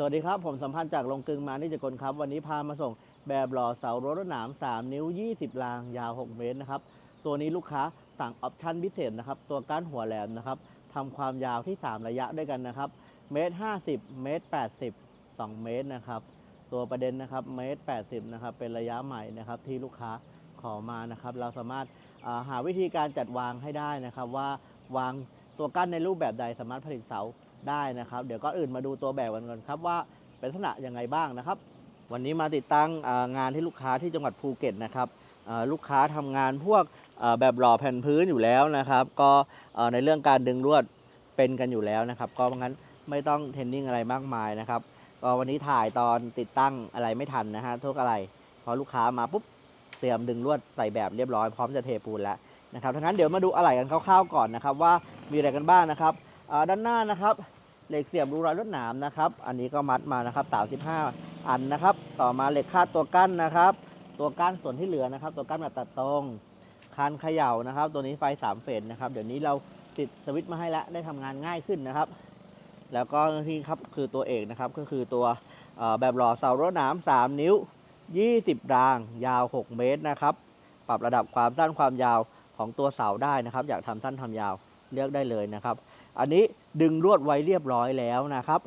สวัสดีครับ ผมสัมพันธ์จากโรงกึงมานิจกลครับ วันนี้พามาส่งแบบหล่อเสารถรถหนาม 3 นิ้ว 20 รางยาว 6 เมตรนะครับ ตัวนี้ลูกค้าสั่งออปชั่นพิเศษนะครับ ตัวก้านหัวแหลมนะครับทำความยาวที่ 3 ระยะด้วยกันนะครับ เมตร 50 เมตร 80 2 เมตรนะครับ ตัวประเด็นนะครับ เมตร 80 นะครับ เป็นระยะใหม่นะครับที่ลูกค้าขอมานะครับ เราสามารถาหาวิธีการจัดวางให้ได้นะครับ ว่าวางตัวกั้นในรูปแบบใดสามารถผลิตเสา ได้นะครับ เดี๋ยวก็อื่นมาดูตัวแบบกันก่อนครับว่าเป็นลักษณะยังไงบ้างนะครับ วันนี้มาติดตั้งงานที่ลูกค้าที่จังหวัดภูเก็ตนะครับลูกค้าทำงานพวกแบบหล่อแผ่นพื้นอยู่แล้วนะครับ ก็ในเรื่องการดึงลวดเป็นกันอยู่แล้วนะครับ ก็เพราะงั้นไม่ต้องเทรนนิ่งอะไรมากมายนะครับก็วันนี้ถ่ายตอนติดตั้งอะไรไม่ทันนะฮะทุกอะไรพอลูกค้ามาปุ๊บเตรียมดึงลวดใส่แบบเรียบร้อยพร้อมจะเทปูนแล้วนะครับทั้งนั้นเดี๋ยวมาดูอะไรกันคร่าวๆก่อนนะครับ ว่ามีอะไรกันบ้างนะครับด้านหน้านะครับ เหล็กเสียบรูรอยลวดหนามนะครับ อันนี้ก็มัดมานะครับ 35 อันนะครับ ต่อมาเหล็กคาดตัวกั้นนะครับ ตัวกั้นส่วนที่เหลือนะครับ ตัวกั้นแบบตัดตรงคันเขย่านะครับ ตัวนี้ไฟ3เฟสนะครับเดี๋ยวนี้เราติดสวิตช์มาให้แล้วได้ทำงานง่ายขึ้นนะครับ แล้วก็ที่ครับคือตัวเอกนะครับก็คือตัวแบบหล่อเสารถหนาม3นิ้ว 20 ราง ยาว 6 เมตรนะครับ ปรับระดับความสั้นความยาวของตัวเสาได้นะครับ อยากทำสั้นทำยาวเลือกได้เลยนะครับ อันนี้ดึงลวดไว้เรียบร้อยแล้วนะครับ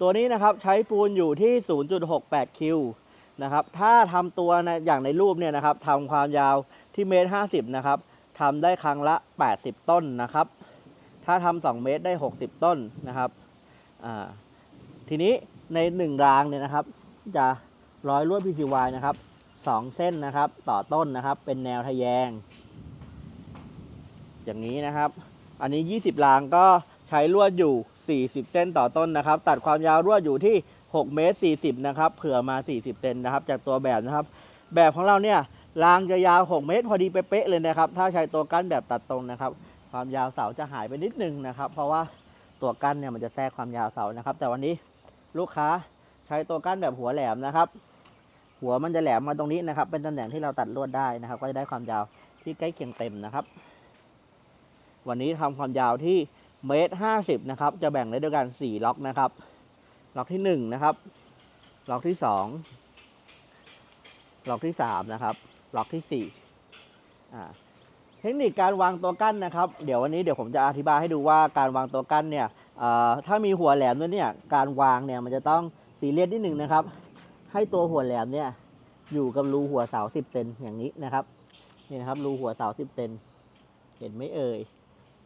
ตัวนี้นะครับใช้ปูนอยู่ที่ 0.68 คิวนะครับ ถ้าทำตัวในอย่างในรูปเนี่ยนะครับทำความยาวที่เมตร 50 นะครับทำได้ครั้งละ 80 ต้นนะครับ ถ้าทำ2เมตรได้ 60 ต้นนะครับทีนี้ใน 1 รางเนี่ยนะครับ จะร้อยลวด PCY นะครับ2เส้นนะครับ ต่อต้นนะครับ เป็นแนวทะแยง อย่างนี้นะครับ อันนี้ 20 รางก็ใช้ลวดอยู่ 40 เส้นต่อต้นนะครับ ตัดความยาวลวดอยู่ที่ 6 เมตร 40 นะครับ เผื่อมา 40 เซนนะครับ จากตัวแบบนะครับ แบบของเราเนี่ยรางจะยาว 6 เมตร พอดีเป๊ะเลยนะครับ ถ้าใช้ตัวกั้นแบบตัดตรงนะครับ ความยาวเสาจะหายไปนิดนึงนะครับ เพราะว่าตัวกั้นเนี่ยมันจะแทรกความยาวเสานะครับ แต่วันนี้ลูกค้าใช้ตัวกั้นแบบหัวแหลมนะครับ หัวมันจะแหลมมาตรงนี้นะครับ เป็นตำแหน่งที่เราตัดลวดได้นะครับ ก็จะได้ความยาวที่ใกล้เคียงเต็มนะครับ วันนี้ทำความยาวที่เมตรห้าสิบนะครับ จะแบ่งได้ด้วยกันสี่ล็อกนะครับ ล็อกที่หนึ่งนะครับ ล็อกที่สองล็อกที่สามนะครับ ล็อกที่สี่อ่าเทคนิคการวางตัวกั้นนะครับ เดี๋ยววันนี้เดี๋ยวผมจะอธิบายให้ดูว่าการวางตัวกั้นเนี่ยถ้ามีหัวแหลมด้วยเนี่ย การวางเนี่ยมันจะต้องสีเรียสนิดหนึ่งนะครับ ให้ตัวหัวแหลมเนี่ยอยู่กับรูหัวเสาสิบเซนอย่างนี้นะครับ นี่นะครับรูหัวเสาสิบเซน เห็นไหมเอ่ย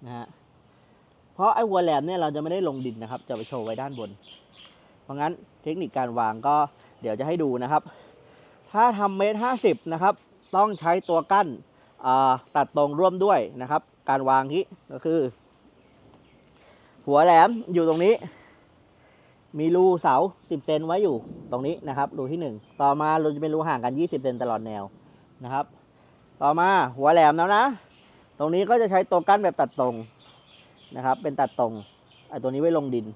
นะฮะเพราะไอ้หัวแหลมเนี่ยเราจะไม่ได้ลงดินนะครับ จะไปโชว์ไว้ด้านบน เพราะงั้นเทคนิคการวางก็เดี๋ยวจะให้ดูนะครับ ถ้าทำเมตรห้าสิบนะครับ ต้องใช้ตัวกั้นตัดตรงร่วมด้วยนะครับ การวางนี้ก็คือ หัวแหลมอยู่ตรงนี้ มีรูเสาสิบเซนไว้อยู่ตรงนี้นะครับ รูที่หนึ่งต่อมาเราจะเป็นรูห่างกันยี่สิบเซนตลอดแนวนะครับ ต่อมาหัวแหลมแล้วนะ ตรงนี้ก็จะใช้ตัวกั้นแบบตัดตรงนะครับ เป็นตัดตรงไอ้ตัวนี้ไว้ลงดิน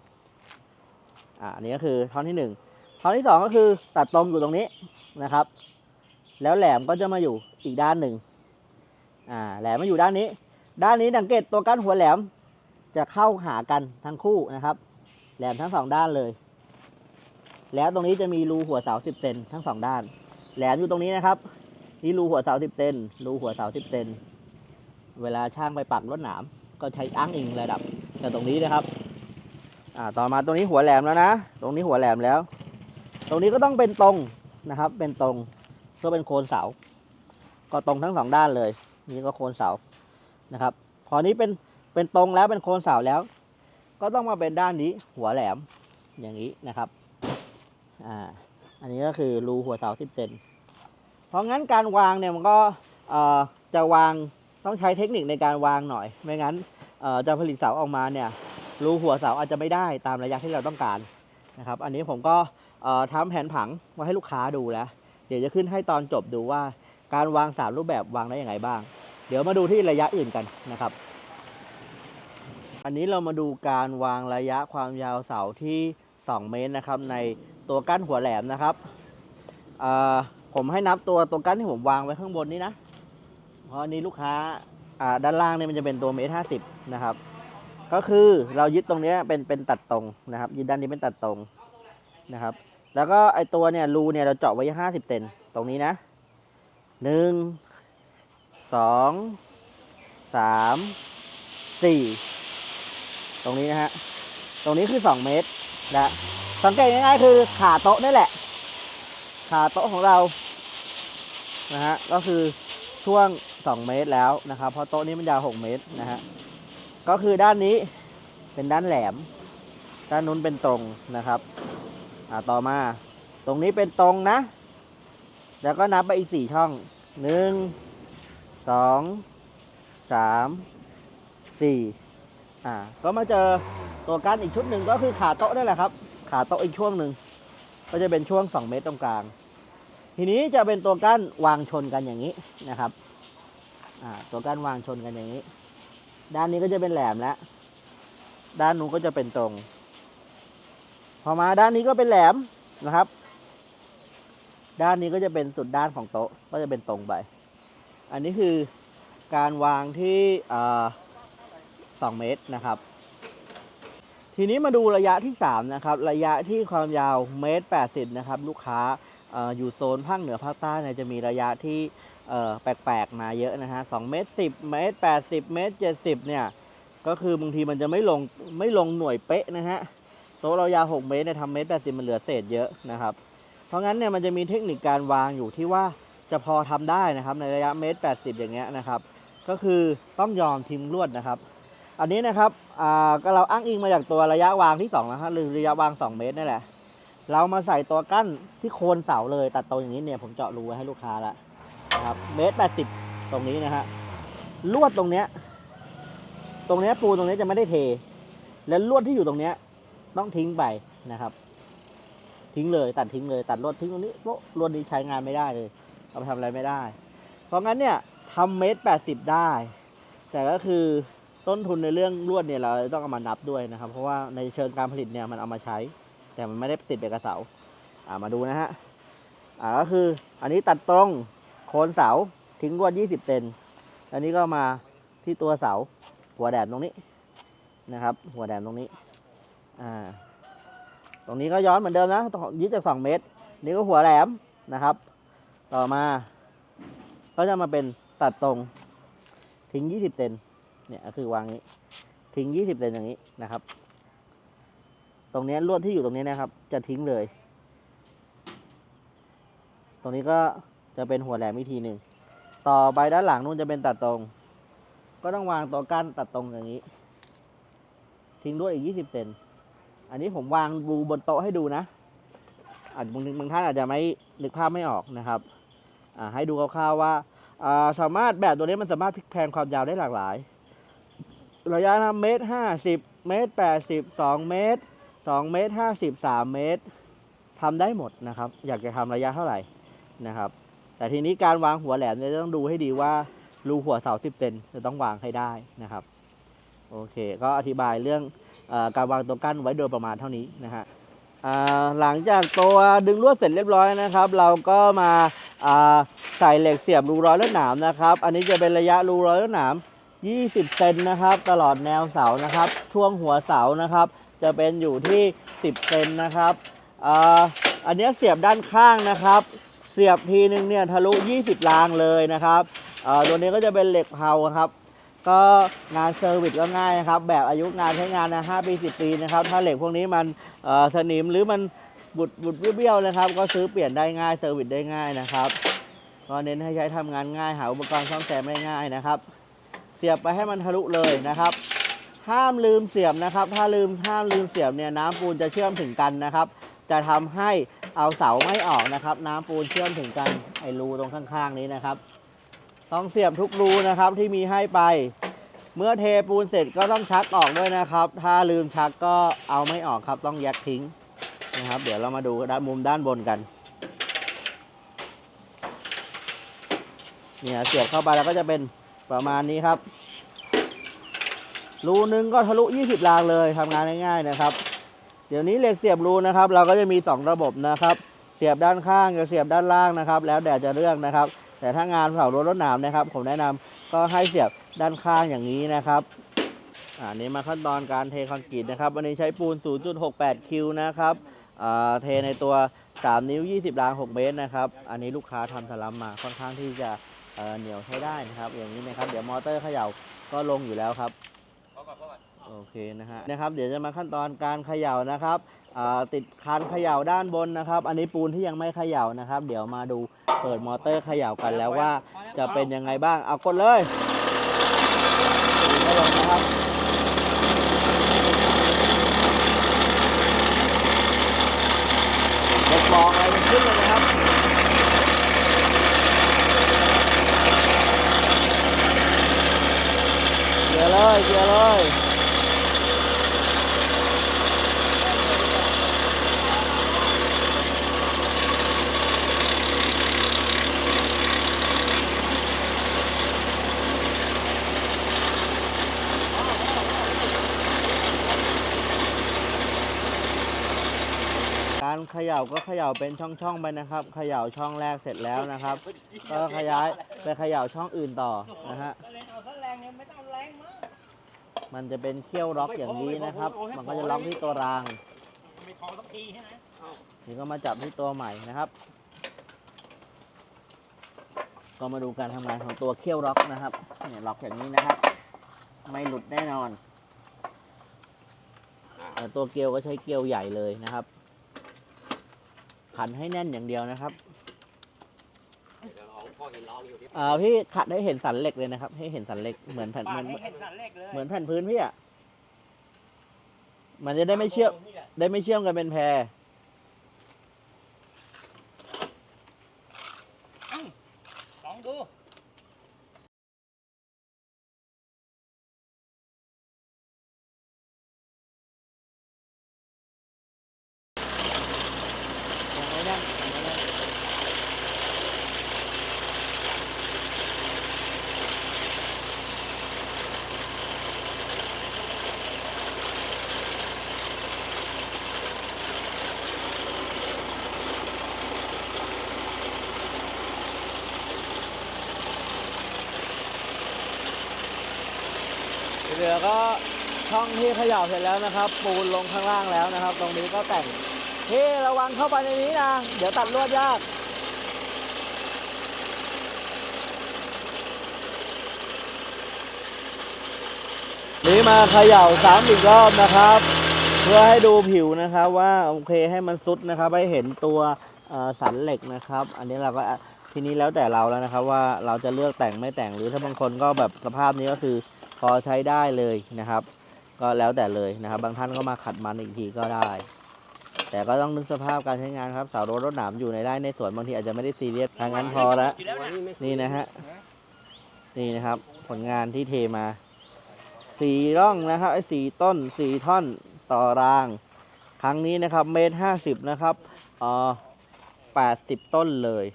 อ่าอันนี้ก็คือท่อนที่หนึ่งท่อนที่สองก็คือตัดตรงอยู่ตรงนี้นะครับ แล้วแหลมก็จะมาอยู่อีกด้านหนึ่งอ่าแหลมมาอยู่ด้านนี้ ด้านนี้สังเกตตัวกั้นหัวแหลมจะเข้าหากันทั้งคู่นะครับ แหลมทั้งสองด้านเลย แล้วตรงนี้จะมีรูหัวเสาสิบเซนทั้งสองด้าน แหลมอยู่ตรงนี้นะครับ นี่รูหัวเสาสิบเซนรูหัวเสาสิบเซน เวลาช่างไปปักลวดหนาม ก็ใช้อ้างอิงระดับแต่ตรงนี้นะครับ อ่าต่อมาตรงนี้หัวแหลมแล้วนะ ตรงนี้หัวแหลมแล้ว ตรงนี้ก็ต้องเป็นตรงนะครับ เป็นตรงเพื่อเป็นโคนเสา ก็ตรงทั้งสองด้านเลย นี่ก็โคนเสานะครับ พอนี้เป็นเป็นตรงแล้วเป็นโคนเสาแล้ว ก็ต้องมาเป็นด้านนี้หัวแหลมอย่างนี้นะครับอ่าอันนี้ก็คือรูหัวเสาสิบเซน เพราะงั้นการวางเนี่ยมันก็จะวาง ต้องใช้เทคนิคในการวางหน่อย ไม่งั้นจะผลิตเสาออกมาเนี่ยรูหัวเสาอาจจะไม่ได้ตามระยะที่เราต้องการนะครับ อันนี้ผมก็เอ่อทำแผนผังมาให้ลูกค้าดูแล้ว เดี๋ยวจะขึ้นให้ตอนจบดูว่าการวางสามรูปแบบวางได้อย่างไรบ้าง เดี๋ยวมาดูที่ระยะอื่นกันนะครับ อันนี้เรามาดูการวางระยะความยาวเสาที่ 2 เมตรนะครับในตัวกั้นหัวแหลมนะครับผมให้นับตัวตัวกั้นที่ผมวางไว้ข้างบนนี้นะ เพราะอันนี้ลูกค้าอ่าด้านล่างเนี่ยมันจะเป็นตัวเมตรห้าสิบนะครับ ก็คือเรายึดตรงเนี้ยเป็นเป็นตัดตรงนะครับยึดด้านนี้เป็นตัดตรงนะครับ แล้วก็ไอตัวเนี่ยรูเนี่ยเราเจาะไว้ห้าสิบเซนตรงนี้นะหนึ่งสองสามสี่ตรงนี้นะฮะตรงนี้คือสองเมตรนะสังเกตง่ายๆคือขาโต๊ะนี่แหละ ขาโต๊ะของเรานะฮะก็คือ ช่วง 2 เมตรแล้วนะครับเพราะโต๊ะนี้มันยาว6เมตรนะฮะก็คือด้านนี้เป็นด้านแหลม ด้านนู้นเป็นตรงนะครับอ่าต่อมาตรงนี้เป็นตรงนะ แล้วก็นับไปอีกสี่ช่องหนึ่งสองสามสี่อ่าก็มาเจอตัวกั้นอีกชุดหนึ่งก็คือขาโต๊ะนั่แหละครับ ขาโต๊ะอีกช่วงหนึ่งก็จะเป็นช่วง2เมตรตรงกลาง ทีนี้จะเป็นตัวกั้นวางชนกันอย่างนี้นะครับตัวกั้นวางชนกันอย่างนี้ ด้านนี้ก็จะเป็นแหลมแล้วด้านนู้นก็จะเป็นตรง พอมาด้านนี้ก็เป็นแหลมนะครับ ด้านนี้ก็จะเป็นสุดด้านของโต๊ะก็จะเป็นตรงไป อันนี้คือการวางที่สองเมตรนะครับ ทีนี้มาดูระยะที่ 3 นะครับ ระยะที่ความยาวเมตร80 นะครับ ลูกค้า อยู่โซนภาคเหนือภาคใต้เนี่ยจะมีระยะที่แปลกๆมาเยอะนะฮะ2เมตร10เมตร80เมตร70เนี่ย ก็คือบางทีมันจะไม่ลงไม่ลงหน่วยเป๊ะนะฮะโต๊ะเรายาว6เมตรเนี่ยทำเมตร80มันเหลือเศษเยอะนะครับ เพราะงั้นเนี่ยมันจะมีเทคนิคการวางอยู่ที่ว่าจะพอทำได้นะครับในระยะเมตร80อย่างเงี้ยนะครับ ก็คือต้องยอมทิ้งลวดนะครับ อันนี้นะครับอ่าก็เราอ้างอิงมาจากตัวระยะวางที่2นะครับหรือระยะวาง 2 เมตรนี่แหละ เรามาใส่ตัวกั้นที่โคนเสาเลย ตัดตรงอย่างนี้เนี่ยผมเจาะรูไว้ให้ลูกค้าล้วนะครับเมตร80ตรงนี้นะฮะลวดตรงเนี้ย ตรงเนี้ยปูตรงเนี้ยจะไม่ได้เท และลวดที่อยู่ตรงเนี้ย ต้องทิ้งไปนะครับ ทิ้งเลยตัดทิ้งเลย ตัดลวดทิ้งตรงนี้โป๊ะลวดนี้ใช้งานไม่ได้เลย เอาไปทำอะไรไม่ได้ เพราะงั้นเนี่ยทำเมตร80ได้ แต่ก็คือต้นทุนในเรื่องลวดเนี่ยเราต้องเอามานับด้วยนะครับ เพราะว่าในเชิงการผลิตเนี่ยมันเอามาใช้ แต่มันไม่ได้ติดเป็นกระเสาอ่ามาดูนะฮะอ่าก็คืออันนี้ตัดตรงโคนเสาทิ้งลวด20เซนอันนี้ก็มาที่ตัวเสาหัวแดมตรงนี้นะครับ หัวแดมตรงนี้อ่าตรงนี้ก็ย้อนเหมือนเดิมนะยึดจาก2เมตร นี่ก็หัวแหลมนะครับ ต่อมา ก็จะมาเป็นตัดตรงทิ้ง 20เซนเนี่ยก็คือวางนี้ ทิ้ง 20เซนอย่างนี้นะครับ ตรงนี้ลวดที่อยู่ตรงนี้นะครับ จะทิ้งเลย ตรงนี้ก็จะเป็นหัวแหลมวิธีหนึ่ง ต่อไปด้านหลังนู่นจะเป็นตัดตรง ก็ต้องวางตัวกั้นตัดตรงอย่างนี้ ทิ้งด้วยอีก20เซน อันนี้ผมวางบูบนโต๊ะให้ดูนะ อาจบางทีบางท่านอาจจะไม่นึกภาพไม่ออกนะครับให้ดูคร่าวๆว่าสามารถแบบตัวนี้มันสามารถพลิกแพงความยาวได้หลากหลาย ระยะนะเมตรห้าสิบเมตรแปดสิบสองเมตร สองเมตรห้าสิบสามเมตรทำได้หมดนะครับ อยากจะทำระยะเท่าไหร่นะครับ แต่ทีนี้การวางหัวแหลมเนี่ยต้องดูให้ดีว่ารูหัวเสาสิบเซนจะต้องวางให้ได้นะครับ โอเค ก็อธิบายเรื่องอการวางตัวกั้นไว้โดยประมาณเท่านี้นะฮะหลังจากตัวดึงลวดเสร็จเรียบร้อยนะครับ เราก็มาาใส่เหล็กเสียบรูร้อยลวดหนามนะครับ อันนี้จะเป็นระยะรูร้อยลวดหนาม 20 เซนนะครับ ตลอดแนวเสานะครับ ช่วงหัวเสานะครับ จะเป็นอยู่ที่ 10เซนนะครับอ่าอันนี้เสียบด้านข้างนะครับ เสียบทีนึงเนี่ยทะลุ 20 รางเลยนะครับอ่าตัวนี้ก็จะเป็นเหล็กเผาครับก็งานเซอร์วิสก็ง่ายนะครับ แบบอายุงานใช้งานนะ5ปี 10 ปีนะครับ ถ้าเหล็กพวกนี้มันเอ่อสนิมหรือมันบุดบุดเบี้ยวๆนะครับ ก็ซื้อเปลี่ยนได้ง่ายเซอร์วิสได้ง่ายนะครับก็เน้นให้ใช้ทำงานง่ายหาอุปกรณ์ซ่อมแซมได้ง่ายนะครับ เสียบไปให้มันทะลุเลยนะครับ ห้ามลืมเสียบนะครับ ถ้าลืมห้ามลืมเสียบเนี่ยน้ำปูนจะเชื่อมถึงกันนะครับ จะทำให้เอาเสาไม่ออกนะครับ น้ำปูนเชื่อมถึงกันไอ้รูตรงข้างๆนี้นะครับ ต้องเสียบทุกรูนะครับที่มีให้ไป เมื่อเทปูนเสร็จก็ต้องชักออกด้วยนะครับ ถ้าลืมชักก็เอาไม่ออกครับ ต้องแยกทิ้งนะครับ เดี๋ยวเรามาดูด้านมุมด้านบนกันเนี่ยเสียบเข้าไปแล้วก็จะเป็นประมาณนี้ครับ รูหนึงก็ทะลุ 20 รางเลยทำงานง่ายๆนะครับ เดี๋ยวนี้เหล็กเสียบรูนะครับ เราก็จะมี 2 ระบบนะครับ เสียบด้านข้างกับเสียบด้านล่างนะครับ แล้วแต่จะเลือกนะครับ แต่ถ้างานเผารถรถหนามนะครับ ผมแนะนำก็ให้เสียบด้านข้างอย่างนี้นะครับอ่านี้มาขั้นตอนการเทคอนกรีตนะครับ วันนี้ใช้ปูน 0.68 คิวนะครับเทในตัว 3 นิ้ว 20 ราง 6 เมตรนะครับ อันนี้ลูกค้าทำสลัมมาค่อนข้างที่จะเเหนียวใช้ได้นะครับ อย่างนี้นะครับ เดี๋ยวมอเตอร์เขย่าก็ลงอยู่แล้วครับ โอเคนะฮะนะครับ เดี๋ยวจะมาขั้นตอนการเขย่านะครับอ่าติดคันเขย่าด้านบนนะครับ อันนี้ปูนที่ยังไม่เขย่านะครับ เดี๋ยวมาดูเปิดมอเตอร์เขย่ากันแล้วว่าจะเป็นยังไงบ้าง เอากดเลยปูนไม่ลงนะครับเด็กบอกอะไรมันขึ้นเลยนะครับ เกียเลยเกียร์เลยการเขย่าก็เขย่าเป็นช่องๆไปนะครับ เขย่าช่องแรกเสร็จแล้วนะครับ ก็ขยายไปเขย่าช่องอื่นต่อนะฮะ ก็เลยเอาซะแรงเนี่ยไม่ต้องแรงมาก มันจะเป็นเขี้ยวล็อกอย่างนี้นะครับ มันก็จะล็อกที่ตัวรางไม่พอสักทีใช่ไหมนี่ก็มาจับที่ตัวใหม่นะครับ ก็มาดูการทำงานของตัวเขี้ยวล็อกนะครับเนี่ยล็อกอย่างนี้นะครับ ไม่หลุดแน่นอนแต่ตัวเกลียวก็ใช้เกลียวใหญ่เลยนะครับ ขันให้แน่นอย่างเดียวนะครับ อ่าพี่ขัดให้เห็นสันเหล็กเลยนะครับ ให้เห็นสันเหล็กเหมือนแผ่นเหปามืดอนให้เห็นสันเล็กเลยเหมือนแผ่นพื้นพี่อะมันจะได้ไม่เชื่อมได้ไม่เชื่อมกันเป็นแพร ลองดู ยังไม่แน่นยังไม่แน่น เหลือก็ช่องที่เขย่าเสร็จแล้วนะครับ ปูนลงข้างล่างแล้วนะครับ ตรงนี้ก็แต่งเฮ้ระวังเข้าไปในนี้นะ เดี๋ยวตัดลวดยากนี่มาเขย่าซ้ำอีกรอบนะครับ เพื่อให้ดูผิวนะครับว่าโอเคให้มันซุดนะครับให้เห็นตัวสันเหล็กนะครับ อันนี้เราก็ทีนี้แล้วแต่เราแล้วนะครับ ว่าเราจะเลือกแต่งไม่แต่งหรือถ้าบางคนก็แบบสภาพนี้ก็คือ พอใช้ได้เลยนะครับ ก็แล้วแต่เลยนะครับ บางท่านก็มาขัดมันอีกทีก็ได้ แต่ก็ต้องนึกสภาพการใช้งานครับเสารถรถหนามอยู่ในไร่ในสวนบางทีอาจจะไม่ได้ซีเรียสทางนั้นพอแล้วนะนี่นะฮะนี่นะครับ ผลงานที่เทมาสี่ร่องนะครับไอ้สี่ต้นสี่ท่อนต่อราง ครั้งนี้นะครับ เมตรห้าสิบนะครับอ่อแปดสิบต้นเลย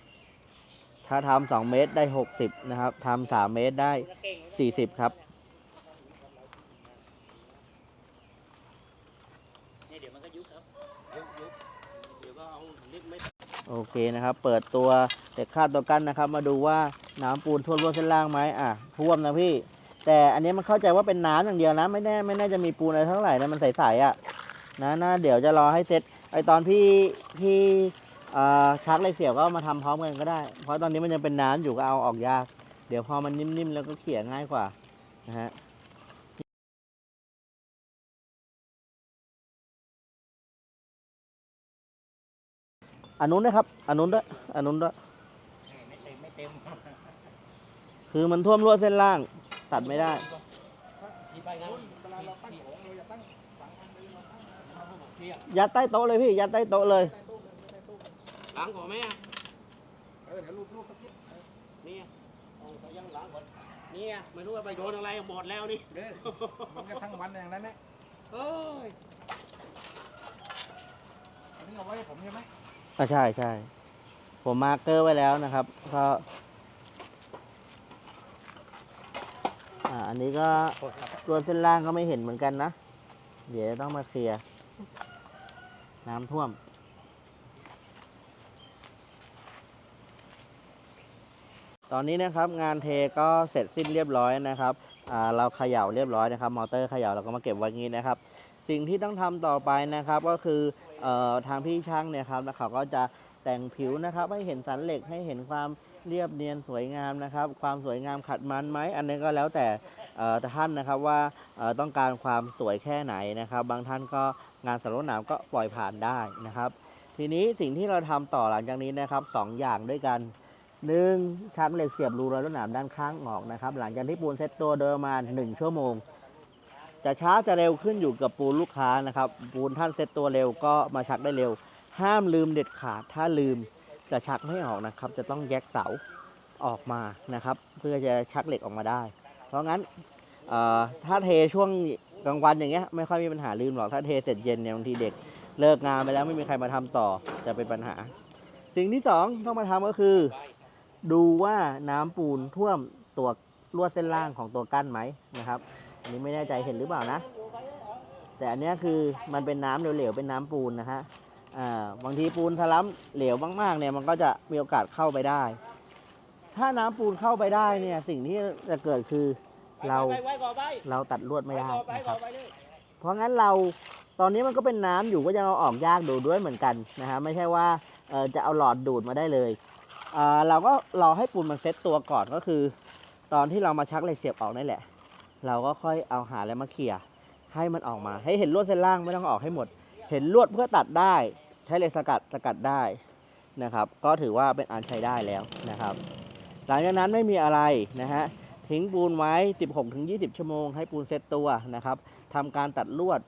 ถ้าทำสองเมตรได้หกสิบนะครับทำสามเมตรได้สี่สิบครับ นี่เดี๋ยวมันก็ยุบครับยุบยุบเดี๋ยวก็เอาลิฟต์ไม่ โอเคนะครับ เปิดตัวเด็กคาดตัวกั้นนะครับ มาดูว่าน้ำปูนท่วมรั่วเส้นล่างไหมอะท่วมนะพี่ แต่อันนี้มันเข้าใจว่าเป็นน้ำอย่างเดียวนะไม่แน่ไม่แน่จะมีปูนอะไรเท่าไหร่นะมันใสๆอะนะนะเดี๋ยวจะรอให้เสร็จไอตอนพี่พี่ชักเลยเสียบก็มาทำพร้อมกันก็ได้ เพราะตอนนี้มันยังเป็นน้ำอยู่ก็เอาออกยาก เดี๋ยวพอมันนิ่มๆแล้วก็เขี่ยง่ายกว่านะฮะ อันนู้นนะครับ อันนู้นด้วยอันนู้นด้วยไม่เต็มไม่เต็มคือมันท่วมรั่วเส้นล่าง ตัดไม่ได้ที่ไปนะยัดใต้โต๊ะเลยพี่ยัดใต้โต๊ะเลยล้างก่อนไหมอะเออเดี๋ยวรูปรูปสักนิดนี่เอาใส่ยังล้างก่อนนี่อะไม่รู้ว่าไปโดนอะไรหมดแล้วนี่เด้อมันก็ทั้งวันอย่างนั้นแหละเอ้ยอันนี้เอาไว้ให้ผมใช่ไหม อ่าใช่ใช่ผมมาร์กเกอร์ไว้แล้วนะครับก็อ่าอันนี้ก็ตัวเส้นล่างก็ไม่เห็นเหมือนกันนะ เดี๋ยวต้องมาเคลียร์น้ำท่วม ตอนนี้นะครับงานเทก็เสร็จสิ้นเรียบร้อยนะครับอ่าเราเขย่าเรียบร้อยนะครับ มอเตอร์เขย่าเราก็มาเก็บไว้งี้นะครับ สิ่งที่ต้องทำต่อไปนะครับก็คือ ทางพี่ช่างเนี่ยครับแล้วเขาก็จะแต่งผิวนะครับ ให้เห็นสันเหล็กให้เห็นความเรียบเนียนสวยงามนะครับ ความสวยงามขัดมันไหมอันนี้ก็แล้วแต่ท่านนะครับว่าต้องการความสวยแค่ไหนนะครับ บางท่านก็งานสารวหนามก็ปล่อยผ่านได้นะครับ ทีนี้สิ่งที่เราทำต่อหลังจากนี้นะครับสองอย่างด้วยกันหนึ่งชักเหล็กเสียบรูรอยรถหนามด้านข้างออกนะครับ หลังจากที่ปูนเซ็ตตัวโดยประมา 1 ชั่วโมง จะช้าจะเร็วขึ้นอยู่กับปูนลูกค้านะครับ ปูนท่านเซ็ตตัวเร็วก็มาชักได้เร็ว ห้ามลืมเด็ดขาดถ้าลืมจะชักไม่ออกนะครับ จะต้องแยกเสาออกมานะครับ เพื่อจะชักเหล็กออกมาได้ เพราะงั้นถ้าเทช่วงกลางวันอย่างเงี้ยไม่ค่อยมีปัญหาลืมหรอกถ้าเทเสร็จเย็นเนี่ยบางทีเด็กเลิกงานไปแล้วไม่มีใครมาทำต่อจะเป็นปัญหา สิ่งที่สองต้องมาทำก็คือ ดูว่าน้ำปูนท่วมตัวลวดเส้นล่างของตัวกั้นไหมนะครับ อันนี้ไม่แน่ใจเห็นหรือเปล่านะ แต่อันนี้คือมันเป็นน้ำเหลวๆเป็นน้ำปูนนะฮะบางทีปูนทะล้ำเหลวมากๆเนี่ยมันก็จะมีโอกาสเข้าไปได้ ถ้าน้ำปูนเข้าไปได้เนี่ยสิ่งที่จะเกิดคือเราเราตัดลวดไม่ได้นะครับเพราะงั้นเราตอนนี้มันก็เป็นน้ำอยู่ก็ยังเอาออกยากดูด้วยเหมือนกันนะฮะไม่ใช่ว่าจะเอาหลอดดูดมาได้เลยเราก็รอให้ปูนมันเซ็ตตัวก่อนก็คือ ตอนที่เรามาชักเหล็กเสียบออกนั่นแหละ เราก็ค่อยเอาหาอะไรมาเขี่ยให้มันออกมา ให้เห็นลวดเส้นล่างไม่ต้องออกให้หมด เห็นลวดเพื่อตัดได้ ใช้เหล็กสกัดสกัดได้นะครับ ก็ถือว่าเป็นอันใช้ได้แล้วนะครับ หลังจากนั้นไม่มีอะไรนะฮะทิ้งปูนไว้ 16-20 ชั่วโมง ให้ปูนเซ็ตตัวนะครับทำการตัดลวด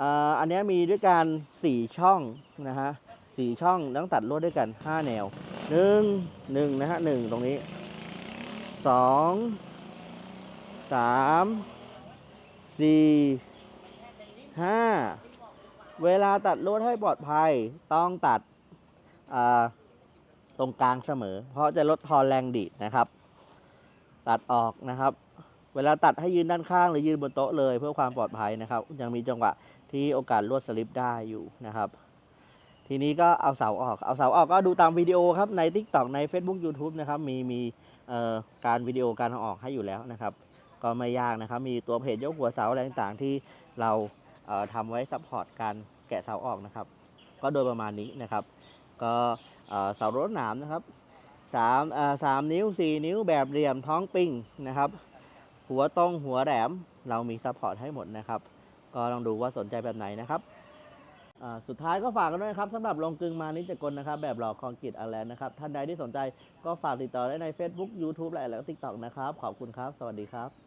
อ,อันนี้มีด้วยกันสี่ช่องนะฮะสี่ช่องต้องตัดลวดด้วยกันห้าแนวหนึ่งหนึ่งนะฮะหนึ่งตรงนี้สอง สามสี่ห้าเวลาตัดลวดให้ปลอดภัยต้องตัดตรงกลางเสมอ เพราะจะลดทอนแรงดีดนะครับ ตัดออกนะครับ เวลาตัดให้ยืนด้านข้างหรือยืนบนโต๊ะเลยเพื่อความปลอดภัยนะครับ ยังมีจังหวะที่โอกาสลวดสลิปได้อยู่นะครับ ทีนี้ก็เอาเสาออกเอาเสาออกก็ดูตามวิดีโอครับใน Tik t o k ใน Facebook YouTube นะครับมีมีการวิดีโอการเอาออกให้อยู่แล้วนะครับ ก็ไม่ยากนะครับ มีตัวเพจยกหัวเสาอะไรต่างๆที่เราเอ่อทำไว้ซัพพอร์ตการแกะเสาออกนะครับ ก็โดยประมาณนี้นะครับ ก็เสารถหนามนะครับสามสามนิ้วสี่นิ้วแบบเหลี่ยมท้องปิ้งนะครับ หัวตรงหัวแหลมเรามีซัพพอร์ตให้หมดนะครับ ก็ลองดูว่าสนใจแบบไหนนะครับสุดท้ายก็ฝากกันด้วยนะครับสำหรับลงกึงมานิจกลนะครับ แบบหล่อคอนกรีตอาแลนนะครับ ท่านใดที่สนใจก็ฝากติดต่อได้ใน Facebook YouTube และแล้ว TikTok นะครับ ขอบคุณครับ สวัสดีครับ